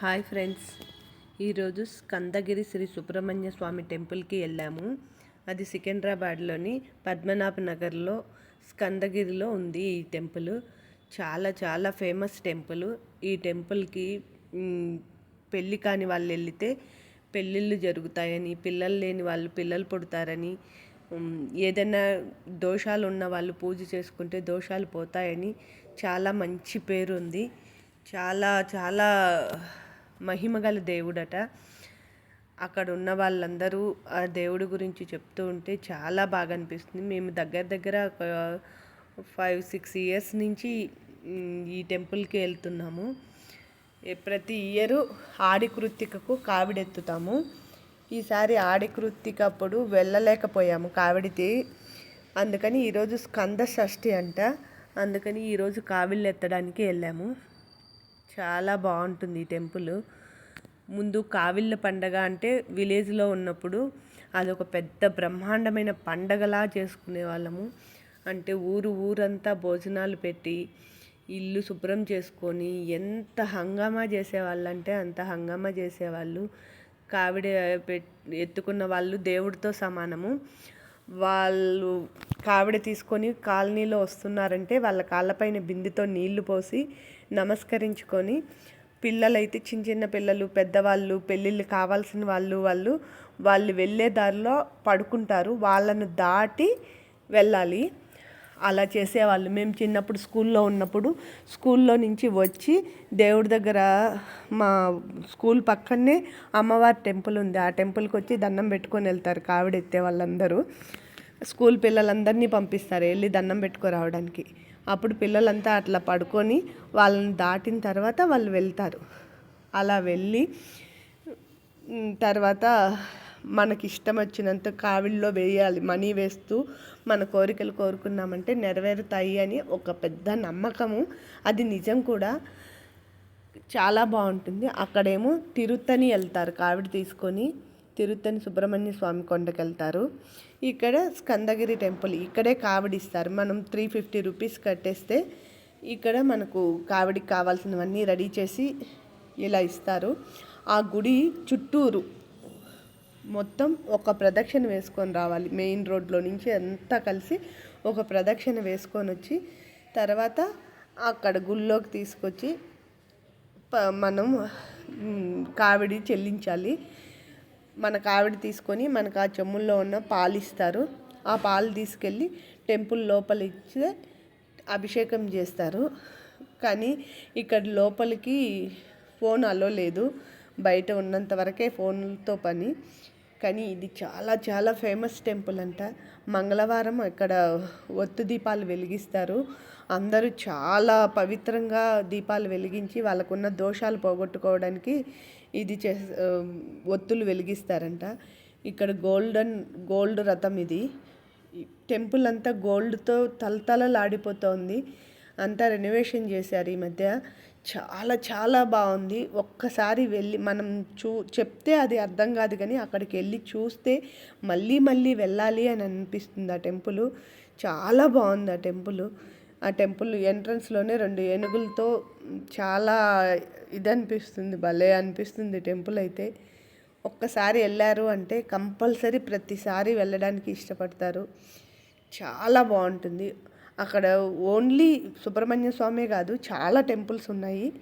Hi friends. ఈరోజు స్కందగిరి శ్రీ సుబ్రహ్మణ్య స్వామి టెంపుల్కి వెళ్ళాము. అది సికింద్రాబాద్లోని పద్మనాభ నగర్లో స్కందగిరిలో ఉంది ఈ టెంపుల్. చాలా చాలా ఫేమస్ టెంపుల్. ఈ టెంపుల్కి పెళ్ళి కాని వాళ్ళు వెళితే పెళ్ళిళ్ళు జరుగుతాయని పిల్లలు లేని వాళ్ళు పిల్లలు పుడతారని ఏదైనా దోషాలు ఉన్న వాళ్ళు పూజ చేసుకుంటే దోషాలు పోతాయని చాలా మంచి పేరు ఉంది చాలా చాలా మహిమగల దేవుడట. అక్కడ ఉన్న వాళ్ళందరూ ఆ దేవుడి గురించి చెప్తూ ఉంటే చాలా బాగా అనిపిస్తుంది. మేము దగ్గర దగ్గర ఒక ఫైవ్ సిక్స్ ఇయర్స్ నుంచి ఈ టెంపుల్కి వెళ్తున్నాము. ప్రతి ఇయరు ఆడి కృత్తికకు కావిడెత్తుతాము. ఈసారి ఆడి కృత్తిక అప్పుడు వెళ్ళలేకపోయాము కావిడితే అందుకని ఈరోజు స్కంద షష్ఠి అంట. అందుకని ఈరోజు కావిళ్ళు ఎత్తడానికి వెళ్ళాము. చాలా బాగుంటుంది ఈ టెంపుల్. ముందు కావిళ్ళ పండగ అంటే విలేజ్లో ఉన్నప్పుడు అదొక పెద్ద బ్రహ్మాండమైన పండగలా చేసుకునే వాళ్ళము. అంటే ఊరు ఊరంతా భోజనాలు పెట్టి ఇల్లు శుభ్రం చేసుకొని ఎంత హంగామా చేసేవాళ్ళు అంటే అంత హంగామా చేసేవాళ్ళు. కావిడ పెట్ ఎత్తుకున్న వాళ్ళు దేవుడితో సమానము. వాళ్ళు కావిడ తీసుకొని కాలనీలో వస్తున్నారంటే వాళ్ళ కాళ్ళపైన బిందెతో నీళ్ళు పోసి నమస్కరించుకొని పిల్లలైతే చిన్న చిన్న పిల్లలు పెద్దవాళ్ళు పెళ్ళిళ్ళు కావాల్సిన వాళ్ళు వాళ్ళు వాళ్ళు వెళ్ళే దారిలో పడుకుంటారు. వాళ్ళను దాటి వెళ్ళాలి. అలా చేసేవాళ్ళు. మేము చిన్నప్పుడు స్కూల్లో ఉన్నప్పుడు స్కూల్లో నుంచి వచ్చి దేవుడి దగ్గర మా స్కూల్ పక్కనే అమ్మవారి టెంపుల్ ఉంది. ఆ టెంపుల్కి వచ్చి దండం పెట్టుకొని వెళ్తారు కావిడ ఎత్తే వాళ్ళందరూ. స్కూల్ పిల్లలందరినీ పంపిస్తారు వెళ్ళి దండం పెట్టుకు రావడానికి అప్పుడు పిల్లలంతా అట్లా పడుకొని వాళ్ళని దాటిన తర్వాత వాళ్ళు వెళ్తారు. అలా వెళ్ళి తర్వాత మనకి ఇష్టం వచ్చినంత కావిడిలో వేయాలి మనీ వేస్తూ మన కోరికలు కోరుకున్నామంటే నెరవేరుతాయి అని ఒక పెద్ద నమ్మకము. అది నిజం కూడా. చాలా బాగుంటుంది. అక్కడేమో తిరుత్తని వెళ్తారు కావిడి తీసుకొని. తిరుత్తని సుబ్రహ్మణ్య స్వామి కొండకి వెళ్తారు ఇక్కడ స్కందగిరి టెంపుల్ ఇక్కడే కావడిస్తారు. మనం త్రీ ఫిఫ్టీ రూపీస్ కట్టేస్తే ఇక్కడ మనకు కావడికి కావాల్సినవన్నీ రెడీ చేసి ఇలా ఇస్తారు. ఆ గుడి చుట్టూరు మొత్తం ఒక ప్రదక్షిణ వేసుకొని రావాలి. మెయిన్ రోడ్లో నుంచి అంతా కలిసి ఒక ప్రదక్షిణ వేసుకొని వచ్చి తర్వాత అక్కడ గుళ్ళోకి తీసుకొచ్చి ప- మనం కావిడి చెల్లించాలి. మన ఆవిడ తీసుకొని మనకు ఆ చెమ్ముల్లో ఉన్న పాలు ఇస్తారు. ఆ పాలు తీసుకెళ్ళి టెంపుల్ లోపల ఇచ్చి అభిషేకం చేస్తారు. కానీ ఇక్కడ లోపలికి ఫోన్ అలో లేదు. బయట ఉన్నంత వరకే ఫోన్తో పని. కానీ ఇది చాలా చాలా ఫేమస్ టెంపుల్ అంట. మంగళవారం ఇక్కడ ఒత్తు దీపాలు వెలిగిస్తారు. అందరూ చాలా పవిత్రంగా దీపాలు వెలిగించి వాళ్ళకున్న దోషాలు పోగొట్టుకోవడానికి ఇది చే ఒత్తులు వెలిగిస్తారంట. ఇక్కడ గోల్డెన్ గోల్డ్ రథం ఇది. టెంపుల్ అంతా గోల్డ్తో తలతలలాడిపోతోంది. అంతా రెనోవేషన్ చేశారు ఈ మధ్య. చాలా చాలా బాగుంది. ఒక్కసారి వెళ్ళి మనం చూ చెప్తే అది అర్థం కాదు కానీ అక్కడికి వెళ్ళి చూస్తే మళ్ళీ మళ్ళీ వెళ్ళాలి అని అనిపిస్తుంది ఆ టెంపుల్. చాలా బాగుంది ఆ టెంపుల్. ఆ టెంపుల్ ఎంట్రన్స్లోనే రెండు ఏనుగులతో చాలా ఇది అనిపిస్తుంది భలే అనిపిస్తుంది టెంపుల్ అయితే. ఒక్కసారి వెళ్ళారు అంటే కంపల్సరీ ప్రతిసారి వెళ్ళడానికి ఇష్టపడతారు. చాలా బాగుంటుంది. అక్కడ ఓన్లీ సుబ్రహ్మణ్య స్వామే కాదు చాలా టెంపుల్స్ ఉన్నాయి.